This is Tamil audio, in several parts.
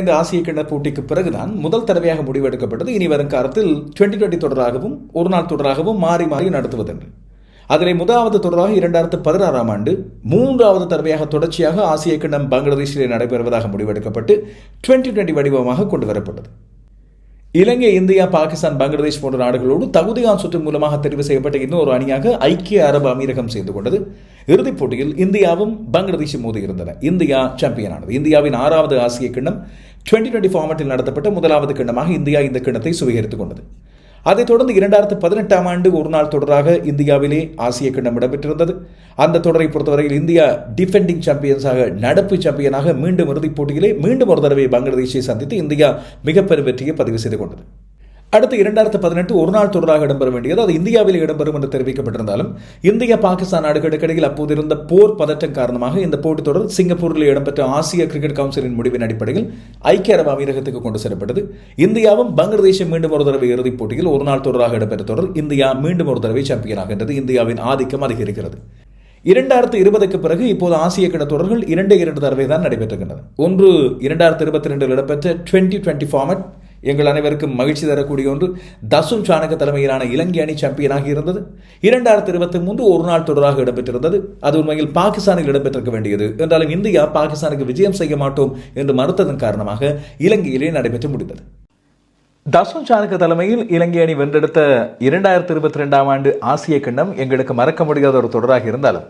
இந்த ஆசிய கிண்ண போட்டிக்கு பிறகுதான் முதல் தடவையாக முடிவெடுக்கப்பட்டது. இனி வரும் காலத்தில் டுவெண்டி டுவெண்டி தொடராகவும் ஒரு நாள் தொடராகவும் மாறி மாறி நடத்துவதென்று. அதிலே முதலாவது தொடராக இரண்டாயிரத்து பதினாறாம் ஆண்டு மூன்றாவது தடவையாக தொடர்ச்சியாக ஆசிய கிண்ணம் பங்களாதேஷிலே நடைபெறுவதாக முடிவெடுக்கப்பட்டு டுவெண்டி டுவெண்டி வடிவமாக கொண்டு வரப்பட்டது. இலங்கை இந்தியா பாகிஸ்தான் பங்களாதேஷ் போன்ற நாடுகளோடு தகுதியான் சுற்று மூலமாக தெரிவு செய்யப்பட்ட இன்னொரு அணியாக ஐக்கிய அரபு அமீரகம் செய்து கொண்டது. இறுதிப் போட்டியில் இந்தியாவும் பங்களாதேஷும் மோதி இருந்தன. இந்தியா சாம்பியனானது இந்தியாவின் ஆறாவது ஆசிய கிண்ணம் டுவெண்டி டுவெண்டி ஃபார்மட்டில் நடத்தப்பட்ட முதலாவது கிண்ணமாக இந்தியா இந்த கிண்ணத்தை சுவீகரித்துக் கொண்டது. அதைத் தொடர்ந்து இரண்டாயிரத்து பதினெட்டாம் ஆண்டு ஒரு நாள் தொடராக இந்தியாவிலே ஆசிய கிண்ணம் இடம்பெற்றிருந்தது. அந்த தொடரை பொறுத்தவரையில் இந்தியா டிஃபெண்டிங் சாம்பியன்ஸாக நடப்பு சாம்பியனாக மீண்டும் இறுதிப் போட்டியிலே மீண்டும் ஒரு தடவை பங்களாதேஷை சந்தித்து இந்தியா மிகப்பெரும் வெற்றியை பதிவு செய்து கொண்டது. அடுத்து இரண்டாயிரத்து பதினெட்டு ஒரு நாள் தொடராக இடம்பெற வேண்டியது. அது இந்தியாவில் இடம்பெறும் என்று தெரிவிக்கப்பட்டிருந்தாலும் இந்தியா பாகிஸ்தான் நாடுகளுக்கிடையில் அப்போது இருந்த போர் பதற்றம் காரணமாக இந்த போட்டித் தொடர் சிங்கப்பூரில் இடம்பெற்ற ஆசிய கிரிக்கெட் கவுன்சிலின் முடிவின் அடிப்படையில் ஐக்கிய அரபு அமீரகத்துக்கு கொண்டு செல்லப்பட்டது. இந்தியாவும் பங்களாதேஷும் மீண்டும் ஒரு தடவை இறுதிப் போட்டியில் ஒரு நாள் தொடராக இடம்பெற்ற தொடர் இந்தியா மீண்டும் ஒரு தடவை சாம்பியனாகின்றது இந்தியாவின் ஆதிக்கம் அதிகரிக்கிறது. இரண்டாயிரத்து இருபதுக்கு பிறகு இப்போது ஆசிய கிட தொடர்கள் இரண்டு இரண்டு தடவை தான் நடைபெற்றுகின்றன. ஒன்று இரண்டாயிரத்து இருபத்தி ரெண்டில் இடம்பெற்ற டுவெண்ட்டி டுவெண்ட்டி ஃபார்மட் எங்கள் அனைவருக்கும் மகிழ்ச்சி தரக்கூடிய ஒன்று. தசும் சாணக்க தலைமையிலான இலங்கை அணி சாம்பியனாக இருந்தது. இரண்டாயிரத்தி இருபத்தி மூன்று ஒரு நாள் தொடராக இடம்பெற்றிருந்தது. அது உண்மையில் பாகிஸ்தானில் இடம்பெற்றிருக்க வேண்டியது. என்றாலும் இந்தியா பாகிஸ்தானுக்கு விஜயம் செய்ய மாட்டோம் என்று மறுத்ததன் காரணமாக இலங்கையிலே நடைபெற்று முடிந்தது. தசும் சாணக்க தலைமையில் இலங்கை அணி வென்றெடுத்த இரண்டாயிரத்தி இருபத்தி ரெண்டாம் ஆண்டு ஆசிய கிண்ணம் எங்களுக்கு மறக்க முடியாத ஒரு தொடராக இருந்தாலும்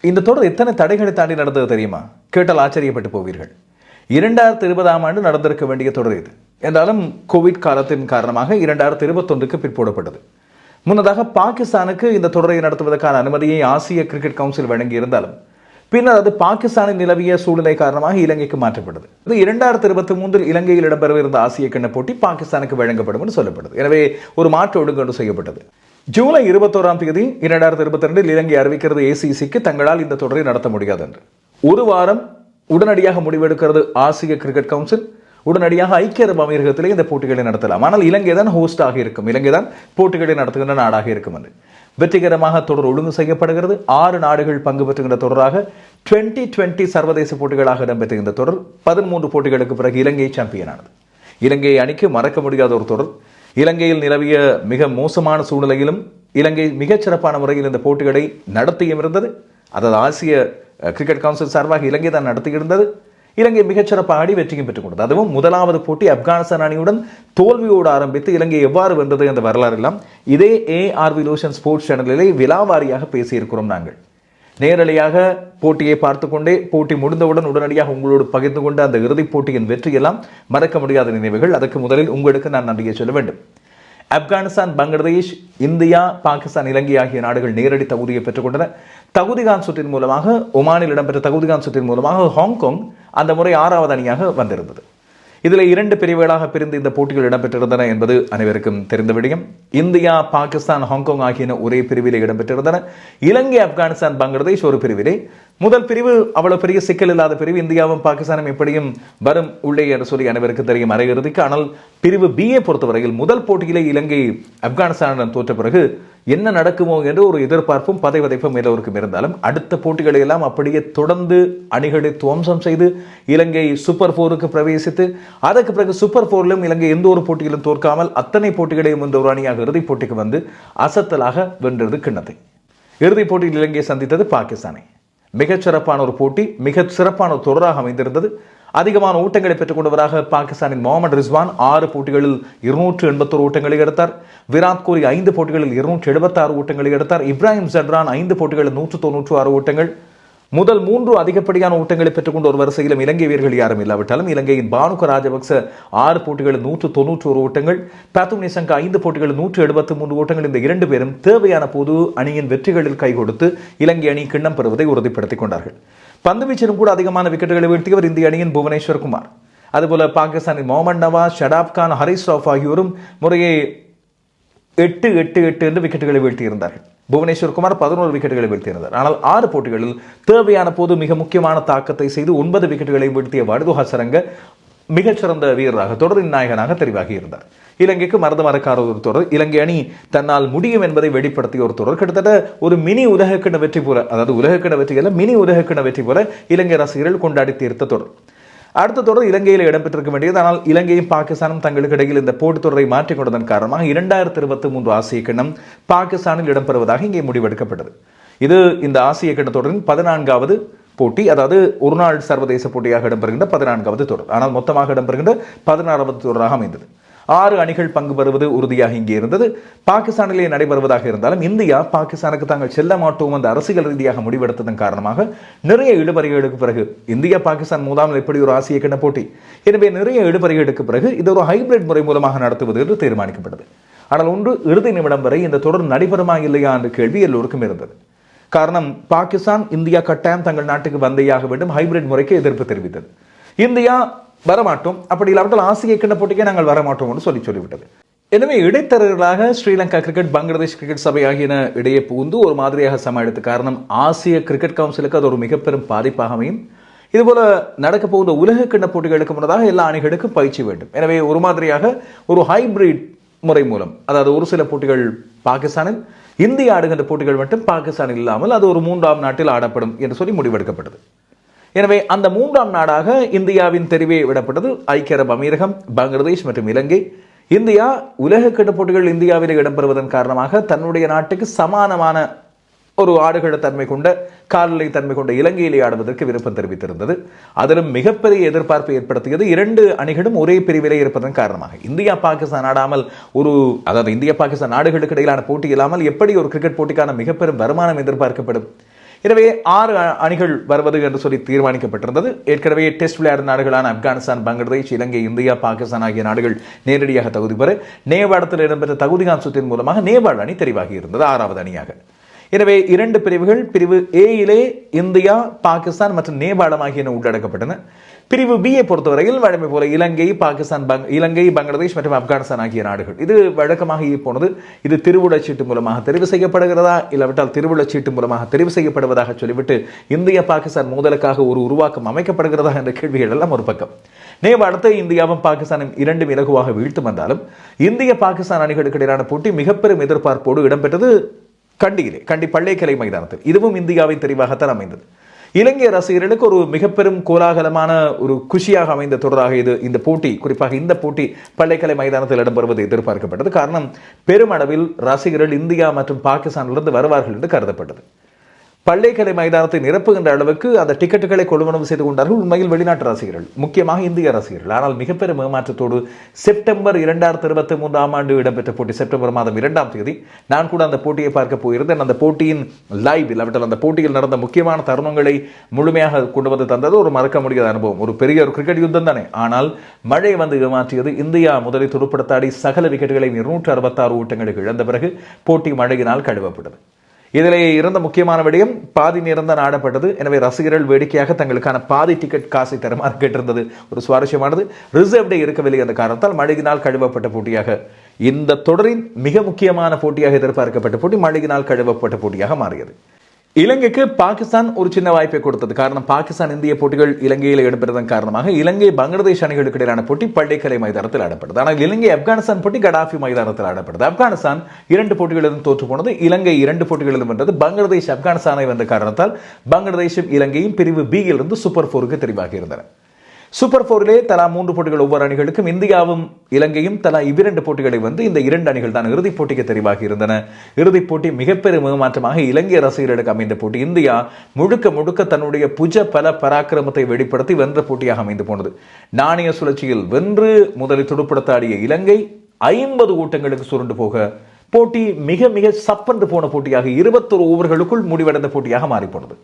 இந்த தொடர் எத்தனை தடைகளை தாண்டி நடந்தது தெரியுமா? கேட்டால் ஆச்சரியப்பட்டு போவீர்கள். இரண்டாயிரத்தி இருபதாம் ஆண்டு நடந்திருக்க வேண்டிய தொடர் இது. என்றாலும் கோவிட் காலத்தின் காரணமாக இரண்டாயிரத்தி இருபத்தொன்றுக்கு பிற்போடப்பட்டது முன்னதாக பாகிஸ்தானுக்கு இந்த தொடரை நடத்துவதற்கான அனுமதியை ஆசிய கிரிக்கெட் கவுன்சில் வழங்கியிருந்தாலும் பின்னர் அது பாகிஸ்தானில் நிலவிய சூழ்நிலை காரணமாக இலங்கைக்கு மாற்றப்பட்டது. இது இரண்டாயிரத்தி இருபத்தி மூன்றில் இலங்கையில் இடம்பெறவிருந்த ஆசிய கிண்ண போட்டி பாகிஸ்தானுக்கு வழங்கப்படும் என்று சொல்லப்பட்டது. எனவே ஒரு மாற்று ஒழுங்கு செய்யப்பட்டது. ஜூலை இருபத்தோராம் தேதி இரண்டாயிரத்தி இருபத்தி ரெண்டில் இலங்கை அறிவிக்கிறது ஏசிசிக்கு தங்களால் இந்த தொடரை நடத்த முடியாது என்று ஒரு வாரம் உடனடியாக முடிவெடுக்கிறது ஆசிய கிரிக்கெட் கவுன்சில். உடனடியாக ஐக்கிய அரபு அமீரகத்திலே இந்த போட்டிகளை நடத்தலாம். ஆனால் இலங்கை தான் ஹோஸ்டாக இருக்கும். இலங்கை தான் போட்டிகளை நடத்துகின்ற நாடாக இருக்கும் என்று. வெற்றிகரமாக தொடர் ஒழுங்கு செய்யப்படுகிறது. ஆறு நாடுகள் பங்கு பெற்றுகின்ற தொடராக டுவெண்ட்டி டுவெண்ட்டி சர்வதேச போட்டிகளாக இடம்பெற்ற இந்த தொடர் பதிமூன்று போட்டிகளுக்கு பிறகு இலங்கை சாம்பியனானது. இலங்கை அணிக்கு மறக்க முடியாத ஒரு தொடர். இலங்கையில் நிலவிய மிக மோசமான சூழ்நிலையிலும் இலங்கை மிகச் சிறப்பான முறையில் இந்த போட்டிகளை நடத்தியும் இருந்தது. அதாவது ஆசிய கிரிக்கெட் கவுன்சில் சார்பாக இலங்கை தான் நடத்தியிருந்தது. இலங்கை மிகச்சிறப்பாக ஆடி வெற்றியும் பெற்றுக் கொண்டது அதுவும் முதலாவது போட்டி ஆப்கானிஸ்தான் அணியுடன் தோல்வியோடு ஆரம்பித்து இலங்கை எவ்வாறு வென்றது என்ற வரலாறு எல்லாம் இதே A R V Loshan sports சேனலிலே விலாவாரியாக பேசியிருக்கிறோம் நாங்கள். நேரடியாக போட்டியை பார்த்து கொண்டே போட்டி முடிந்தவுடன் உடனடியாக உங்களோடு பகிர்ந்து கொண்ட அந்த இறுதிப் போட்டியின் வெற்றியெல்லாம் மறக்க முடியாத நினைவுகள். அதற்கு முதலில் உங்களுக்கு நான் நன்றியை சொல்ல வேண்டும். ஆப்கானிஸ்தான் பங்களாதேஷ் இந்தியா பாகிஸ்தான் இலங்கை ஆகிய நாடுகள் நேரடி தகுதியை பெற்றுக்கொண்டன தகுதிகான் சுற்றின் மூலமாக ஒமானில் இடம்பெற்ற தகுதிகான் சுற்றின் மூலமாக ஹாங்காங் அந்த முறை ஆறாவது அணியாக வந்திருந்தது. இதில் இரண்டு பிரிவுகளாக பிரிந்து இந்த போட்டிகள் இடம்பெற்றிருந்தன என்பது அனைவருக்கும் தெரிந்த விடயம். இந்தியா பாகிஸ்தான் ஹாங்காங் ஆகியன ஒரே பிரிவிலே இடம்பெற்றிருந்தன. இலங்கை ஆப்கானிஸ்தான் பங்களாதேஷ் ஒரு பிரிவிலே. முதல் பிரிவு அவ்வளவு பெரிய சிக்கல் இல்லாத பிரிவு. இந்தியாவும் பாகிஸ்தானும் எப்படியும் வரும் உள்ளே என்று சொல்லி அனைவருக்கும் தெரியும் அரையிறுதிக்கு. ஆனால் பிரிவு பிஏ பொறுத்தவரையில் முதல் போட்டியிலே இலங்கை ஆப்கானிஸ்தானுடன் தோற்ற பிறகு என்ன நடக்குமோ என்று ஒரு எதிர்பார்ப்பும் பதைவதைப்பும் எல்லோருக்கும் இருந்தாலும் அடுத்த போட்டிகளை எல்லாம் அப்படியே தொடர்ந்து அணிகளை துவம்சம் செய்து இலங்கை சூப்பர் போருக்கு பிரவேசித்து அதற்கு பிறகு சூப்பர் போரிலும் இலங்கை எந்த ஒரு போட்டியிலும் தோற்காமல் அத்தனை போட்டிகளையும் இந்த ஒரு அணியாக இறுதிப் போட்டிக்கு வந்து அசத்தலாக வென்றது கிண்ணத்தை. இறுதிப் போட்டியில் இலங்கையை சந்தித்தது பாகிஸ்தானை. மிகச் சிறப்பான ஒரு போட்டி மிகச் சிறப்பான ஒரு தொடராக அமைந்திருந்தது. அதிகமான ஓட்டங்களை பெற்றுக் கொண்டவராக பாகிஸ்தானின் முகமது ரிஸ்வான் ஆறு போட்டிகளில் இருநூற்று எண்பத்தோரு ஓட்டங்களை எடுத்தார். விராட் கோலி ஐந்து போட்டிகளில் இருநூற்று எழுபத்தாறு ஓட்டங்களை எடுத்தார். இப்ராஹிம் ஜட்ரான் ஐந்து போட்டிகளில் நூற்று தொன்னூற்று ஆறு ஓட்டங்கள் முதல் மூன்று அதிகப்படியான ஓட்டங்களை பெற்றுக்கொண்ட ஒரு வரிசையிலும் இலங்கை வீரர்கள் யாரும் இல்லாவிட்டாலும் இலங்கையின் பானுக ராஜபக்ச ஆறு போட்டிகளில் நூற்று தொன்னூற்றி ஒரு ஓட்டங்கள் பாத்தும் சங்கா ஐந்து போட்டிகளில் நூற்று எழுபத்தி மூன்று ஓட்டங்கள் இந்த இரண்டு பேரும் தேவையான போது அணியின் வெற்றிகளில் கை கொடுத்து இலங்கை அணி கிண்ணம் பெறுவதை உறுதிப்படுத்திக் கொண்டார்கள். பந்து வீச்சிலும் கூட அதிகமான விக்கெட்டுகளை வீழ்த்தியவர் இந்திய அணியின் புவனேஸ்வர் குமார். அதுபோல பாகிஸ்தானின் மொஹமட் நவாஸ் ஷடாப் கான் ஹரிஸ் ராஃப் ஆகியோரும் முறையே எட்டு எட்டு எட்டு என்று விக்கெட்டுகளை வீழ்த்தியிருந்தார்கள். புவனேஸ்வர் குமார் பதினோரு விக்கெட்டுகளை வீழ்த்தியிருந்தார். ஆனால் ஆறு போட்டிகளில் தேவையான போது மிக முக்கியமான தாக்கத்தை செய்து ஒன்பது விக்கெட்டுகளை வீழ்த்திய வடுதுஹா சரங்க மிகச்சிறந்த வீரராக தொடரின் நாயகனாக தெரிவாகி இருந்தார். இலங்கைக்கு மறந்து மறக்காத ஒரு தொடர். இலங்கை அணி தன்னால் முடியும் என்பதை வெளிப்படுத்திய ஒரு தொடர். கிட்டத்தட்ட ஒரு மினி உலகக்கிண வெற்றி போல அதாவது உலகக்கிண வெற்றி அல்ல மினி உலகக்கிண வெற்றி போல இலங்கை ரசிகர்கள் கொண்டாடி தீர்த்த தொடர். அடுத்த தொடர் இலங்கையில் இடம்பெற்றிருக்க வேண்டியது. ஆனால் இலங்கையும் பாகிஸ்தானும் தங்களுக்கு இடையில் இந்த போட்டித் தொடரை மாற்றிக் கொண்டதன் காரணமாக இரண்டாயிரத்தி இருபத்தி மூன்று ஆசிய கிண்ணம் பாகிஸ்தானில் இடம்பெறுவதாக இங்கே முடிவெடுக்கப்பட்டது. இது இந்த ஆசிய கிண்ண தொடரின் பதினான்காவது போட்டி அதாவது ஒரு நாள் சர்வதேச போட்டியாக இடம்பெறுகின்ற பதினான்காவது தொடர். ஆனால் மொத்தமாக இடம்பெறுகின்ற பதினாறாவது தொடராக அமைந்தது. ஆறு அணிகள் பங்கு பெறுவது உறுதியாக இங்கே இருந்தது. பாகிஸ்தானிலே நடைபெறுவதாக இருந்தாலும் இந்தியா பாகிஸ்தானுக்கு தாங்கள் செல்ல மாட்டோம் அந்த அரசியல் ரீதியாக முடிவெடுத்ததன் காரணமாக நிறைய இழுபறிகளுக்கு பிறகு இந்தியா பாகிஸ்தான் மூதாமல் எப்படி ஒரு ஆசிய கிண போட்டி? எனவே நிறைய இழுபறிகளுக்கு பிறகு இது ஒரு ஹைபிரிட் முறை மூலமாக நடத்துவது என்று தீர்மானிக்கப்பட்டது. ஆனால் ஒன்று இறுதி நிமிடம் வரை இந்த தொடர் நடைபெறுமா இல்லையா என்ற கேள்வி எல்லோருக்கும் இருந்தது. காரணம் பாகிஸ்தான் இந்தியா கட்டாயம் தங்கள் நாட்டுக்கு வந்தையாக வேண்டும் ஹைபிரிட் முறைக்கு எதிர்ப்பு தெரிவித்தது. இந்தியா வரமாட்டோம். அப்படி இல்லாவிட்டால் ஆசிய கிண்ண போட்டிக்கே நாங்கள் வரமாட்டோம் என்று சொல்லி சொல்லிவிட்டது. எனவே இடைத்தரகர்களாக ஸ்ரீலங்கா கிரிக்கெட் பங்களாதேஷ் கிரிக்கெட் சபை ஆகியன இடையே புகுந்து ஒரு மாதிரியாக சமாளித்த காரணம் ஆசிய கிரிக்கெட் கவுன்சிலுக்கு அது ஒரு மிக பெரும் பாதிப்பாக அமையும். இதுபோல நடக்க போகிற உலக கிண்ண போட்டிகளுக்கு முன்னதாக எல்லா அணிகளுக்கும் பயிற்சி வேண்டும். எனவே ஒரு மாதிரியாக ஒரு ஹைபிரிட் முறை மூலம் அதாவது ஒரு சில போட்டிகள் பாகிஸ்தானில் இந்தியா ஆடுகின்ற போட்டிகள் மட்டும் பாகிஸ்தான் இல்லாமல் அது ஒரு மூன்றாம் நாட்டில் ஆடப்படும் என்று சொல்லி முடிவெடுக்கப்பட்டது. எனவே அந்த மூன்றாம் நாடாக இந்தியாவின் தெரிவே விடப்பட்டது. ஐக்கிய அரபு அமீரகம் பங்களாதேஷ் மற்றும் இலங்கை. இந்தியா உலக கிண்ண போட்டிகள் இந்தியாவில் இடம்பெறுவதன் காரணமாக தன்னுடைய நாட்டுக்கு சமானமான ஒரு ஆடுகள தன்மை கொண்ட கால்நிலை தன்மை கொண்ட இலங்கையிலே ஆடுவதற்கு விருப்பம் தெரிவித்திருந்தது. அதிலும் மிகப்பெரிய எதிர்பார்ப்பை ஏற்படுத்தியது இரண்டு அணிகளும் ஒரே பிரிவிலே இருப்பதன் காரணமாக. இந்தியா பாகிஸ்தான் ஆடாமல் ஒரு அதாவது இந்தியா பாகிஸ்தான் நாடுகளுக்கு இடையிலான போட்டி இல்லாமல் எப்படி ஒரு கிரிக்கெட் போட்டிக்கான மிகப்பெரும் வருமானம் எதிர்பார்க்கப்படும்? எனவே ஆறு அணிகள் வருவது என்று சொல்லி தீர்மானிக்கப்பட்டிருந்தது. ஏற்கனவே டெஸ்ட் விளையாடும் நாடுகளான ஆப்கானிஸ்தான் பங்களாதேஷ் இலங்கை இந்தியா பாகிஸ்தான் ஆகிய நாடுகள் நேரடியாக தகுதி பெற நேபாளத்தில் இடம்பெற்ற தகுதிகான் சுற்றின் மூலமாக நேபாள் அணி தெரிவாகி இருந்தது ஆறாவது அணியாக. எனவே இரண்டு பிரிவுகள் பிரிவு ஏயிலே இந்தியா பாகிஸ்தான் மற்றும் நேபாளம் ஆகியன உள்ளடக்கப்பட்டன. பிரிவு பியை பொறுத்தவரையில் வழமை போல இலங்கை பாகிஸ்தான் பங் இலங்கை பங்களாதேஷ் மற்றும் ஆப்கானிஸ்தான் ஆகிய நாடுகள். இது வழக்கமாக போனது. இது திருவுடச்சீட்டு மூலமாக தெரிவு செய்யப்படுகிறதா? இல்லாவிட்டால் திருவுடச்சீட்டு மூலமாக தெரிவு செய்யப்படுவதாக சொல்லிவிட்டு இந்தியா பாகிஸ்தான் மோதலுக்காக ஒரு உருவாக்கம் அமைக்கப்படுகிறதா என்ற கேள்விகள் எல்லாம் ஒரு பக்கம். நேபாளத்தை இந்தியாவும் பாகிஸ்தானும் இரண்டும் இலகுவாக வீழ்த்து வந்தாலும் இந்திய பாகிஸ்தான் அணிகளுக்கு இடையிலான போட்டி மிகப்பெரும் எதிர்பார்ப்போடு இடம்பெற்றது கண்டியிலே கண்டி பள்ளிக்கலை மைதானத்தில். இதுவும் இந்தியாவின் தெரிவாகத்தான் அமைந்தது. இலங்கை ரசிகர்களுக்கு ஒரு மிகப்பெரும் கோலாகலமான ஒரு குஷியாக அமைந்த தொடராக இது இந்த போட்டி குறிப்பாக இந்த போட்டி பள்ளிக்கலை மைதானத்தில் இடம்பெறுவது எதிர்பார்க்கப்பட்டது. காரணம் பெருமளவில் ரசிகர்கள் இந்தியா மற்றும் பாகிஸ்தானிலிருந்து வருவார்கள் என்று கருதப்பட்டது. பள்ளிக்கலை மைதானத்தை நிரப்புகின்ற அளவுக்கு அந்த டிக்கெட்டுகளை கொள்வனவு செய்து கொண்டார்கள். உண்மையில் வெளிநாட்டு ரசிகர்கள் முக்கியமாக இந்திய ரசிகர்கள். ஆனால் மிகப்பெரும் ஏமாற்றத்தோடு செப்டம்பர் இரண்டாயிரத்தி இருபத்தி மூன்றாம் ஆண்டு இடம்பெற்ற போட்டி செப்டம்பர் மாதம் இரண்டாம் தேதி நான் கூட அந்த போட்டியை பார்க்க போயிருந்தேன். அந்த போட்டியின் லைவ் இல்லாவிட்டால் அந்த போட்டியில் நடந்த முக்கியமான தருணங்களை முழுமையாக கொண்டு வந்து தந்தது ஒரு மறக்க முடியாத அனுபவம். ஒரு பெரிய ஒரு கிரிக்கெட் யுத்தம் தானே. ஆனால் மழை வந்து ஏமாற்றியது இந்தியா முதலில் துடுப்படுத்தாடி சகல விக்கெட்டுகளை இருநூற்று அறுபத்தாறு ஓட்டங்களுக்கு இழந்த பிறகு போட்டி மழையினால் கழுவப்பட்டது. இதில் இருந்த முக்கியமான விடயம் பாதி நேரம் தான் ஆடப்பட்டது எனவே ரசிகர்கள் வேடிக்கையாக தங்களுக்கான பாதி டிக்கெட் காசை தருமாறு கேட்டிருந்தது. ஒரு சுவாரஸ்யமானது. ரிசர்வ் டே இருக்கவில்லை என்ற காரணத்தால் மழையினால் கழுவப்பட்ட போட்டியாக இந்த தொடரின் மிக முக்கியமான போட்டியாக எதிர்பார்க்கப்பட்ட போட்டி மழையினால் கழுவப்பட்ட போட்டியாக மாறியது. இலங்கைக்கு பாகிஸ்தான் ஒரு சின்ன வாய்ப்பை கொடுத்தது. காரணம் பாகிஸ்தான் இந்திய போட்டிகள் இலங்கையில் இடம்பெறுவதன் காரணமாக இலங்கை பங்களாதேஷ் அணிகளுக்கு இடையிலான போட்டி பள்ளிக்கலை மைதானத்தில் ஆடப்பட்டது ஆனால் இலங்கை ஆப்கானிஸ்தான் போட்டி கடாஃபி மைதானத்தில் ஆடப்பட்டது ஆப்கானிஸ்தான் இரண்டு போட்டிகளிலும் தோற்று போனது இலங்கை இரண்டு போட்டிகளிலும் வென்றது. பங்களாதேஷ் ஆப்கானிஸ்தானை வென்ற காரணத்தால் பங்களாதேஷும் இலங்கையும் பிரிவு பி இருந்து சூப்பர் போருக்கு தெரிவாகி இருந்தன சூப்பர் ஃபோரிலே தலா மூன்று போட்டிகள் ஒவ்வொரு அணிகளுக்கும் இந்தியாவும் இலங்கையும் தலா இவ்விரண்டு போட்டிகளை வந்து இந்த இரண்டு அணிகள் தான் இறுதிப் போட்டிக்கு தெரிவாகி இருந்தன. இறுதிப் போட்டி மிகப்பெரும் ஏமாற்றமாக இலங்கை ரசிகர்களுக்கு அமைந்த போட்டி. இந்தியா முழுக்க முழுக்க தன்னுடைய புஜ பல பராக்கிரமத்தை வெளிப்படுத்தி வென்ற போட்டியாக அமைந்து போனது. நாணய சுழற்சியில் வென்று முதலில் துடுப்படுத்தாடிய இலங்கை ஐம்பது ஓட்டங்களுக்கு சுருண்டு போக போட்டி மிக மிக சப்பென்று போன போட்டியாக இருபத்தொரு ஓவர்களுக்குள் முடிவடைந்த போட்டியாக மாறிப்போனது.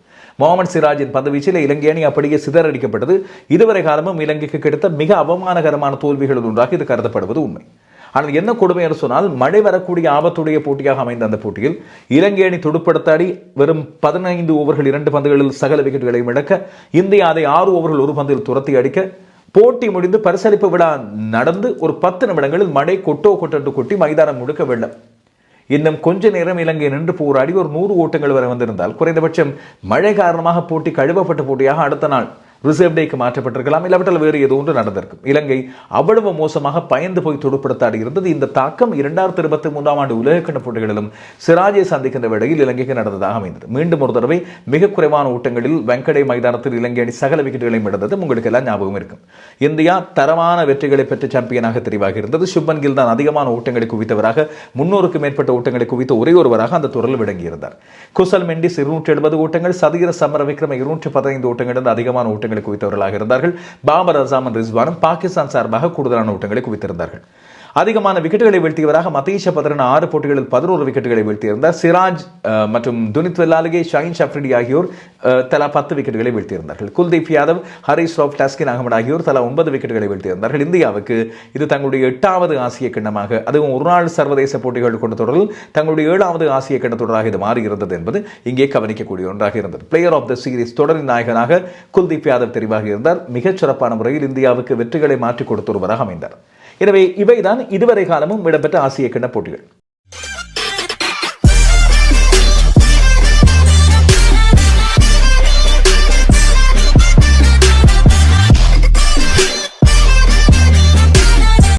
முகமது சிராஜின் பந்துவீச்சில் இலங்கை அணி அப்படியே சிதறடிக்கப்பட்டது. இதுவரை காலமும் இலங்கைக்கு கிடைத்த மிக அவமானகரமான தோல்விகளில் ஒன்றாக இது கருதப்படுவது உண்மை. ஆனால் என்ன கொடுமை என்று சொன்னால் மழை வரக்கூடிய ஆபத்துடைய போட்டியாக அமைந்த அந்த போட்டியில் இலங்கை அணி துடுப்படுத்தாடி வெறும் பதினைந்து ஓவர்கள் இரண்டு பந்துகளில் சகல விக்கெட்டுகளையும் இழக்க இந்தியா அதை ஆறு ஓவர்கள் ஒரு பந்தில் துரத்தி அடிக்க போட்டி முடிந்து பரிசளிப்பு விழா நடந்து ஒரு பத்து நிமிடங்களில் மழை கொட்டோ கொட்டென்று கொட்டி மைதானம் முழுக்க வெள்ளம். இன்னும் கொஞ்ச நேரம் இலங்கை நின்று போராடி ஒரு நூறு ஓட்டங்கள் வரை வந்திருந்தால் குறைந்தபட்சம் மழை காரணமாக போட்டி கழுவப்பட்ட போட்டியாக அடுத்த நாள் ரிசர்வ் டேக்கு மாற்றப்பட்டிருக்கலாம் இல்லாவிட்டால் வேறு ஏதோ ஒன்று நடந்திருக்கும். இலங்கை அவ்வளவு மோசமாக பயந்து போய் துடுப்படுத்தாடி இருந்தது. இந்த தாக்கம் இரண்டாயிரத்தி இருபத்தி மூன்றாம் ஆண்டு உலகக்கண்ண போட்டிகளிலும் சிராஜை சந்திக்கின்ற வேளையில் இலங்கைக்கு நடந்ததாக அமைந்தது. மீண்டும் ஒரு தடவை மிக குறைவான ஓட்டங்களில் வெங்கடை மைதானத்தில் இலங்கை அணி சகல விக்கெட்டுகளையும் இழந்தது உங்களுக்கு எல்லாம் ஞாபகம் இருக்கும். இந்தியா தரமான வெற்றிகளை பெற்று சாம்பியனாக தெரிவாக இருந்தது. சுப்மன் கில் தான் அதிகமான ஓட்டங்களை குவித்தவராக முன்னூறுக்கு மேற்பட்ட ஓட்டங்களை குவித்த ஒரே ஒருவராக அந்த தொடரில் விளங்கியிருந்தார். குசல் மெண்டிஸ் இருநூற்றி எழுபது ஓட்டங்கள் சதீர சமர விக்ரம இருநூற்றி பதினைந்து ஓட்டங்களிலிருந்து அதிகமான ஓட்டங்கள் குவித்தவர்களாக இருந்தார்கள். பாபர் அசாமன் ரிஸ்வானும் பாகிஸ்தான் சார்பாக கூடுதலான ஓட்டங்களை குவித்திருந்தார்கள். அதிகமான விக்கெட்டுகளை வீழ்த்தியவராக மதீஷ பதரன் ஆறு போட்டிகளில் பதினோரு விக்கெட்டுகளை வீழ்த்தியிருந்தார். சிராஜ் மற்றும் துனித் வெல்லாலகே ஷாயின் ஷப்ரிடி ஆகியோர் தலா பத்து விக்கெட்டுகளை வீழ்த்தியிருந்தார்கள். குல்தீப் யாதவ் ஹரிஸ் ராவ் டஸ்கின் அகமது ஆகியோர் தலா ஒன்பது விக்கெட்டுகளை வீழ்த்தியிருந்தார்கள். இந்தியாவுக்கு இது தங்களுடைய எட்டாவது ஆசிய கிண்ணமாக அதுவும் ஒரு நாள் சர்வதேச போட்டிகள் கொண்ட தொடரில் தங்களுடைய ஏழாவது ஆசிய கிண்ண தொடராக இது மாறியிருந்தது என்பது இங்கே கவனிக்கக்கூடிய ஒன்றாக இருந்தது. பிளேயர் ஆஃப் த சீரிஸ் தொடரின் நாயகனாக குல்தீப் யாதவ் தெரிவாக இருந்தார் மிகச் சிறப்பான முறையில் இந்தியாவுக்கு வெற்றிகளை மாற்றிக் கொடுத்து வருவதாக அமைந்தார். எனவே இவைதான் இதுவரை காலமும் இடம்பெற்ற ஆசிய கிண்ண போட்டிகள்.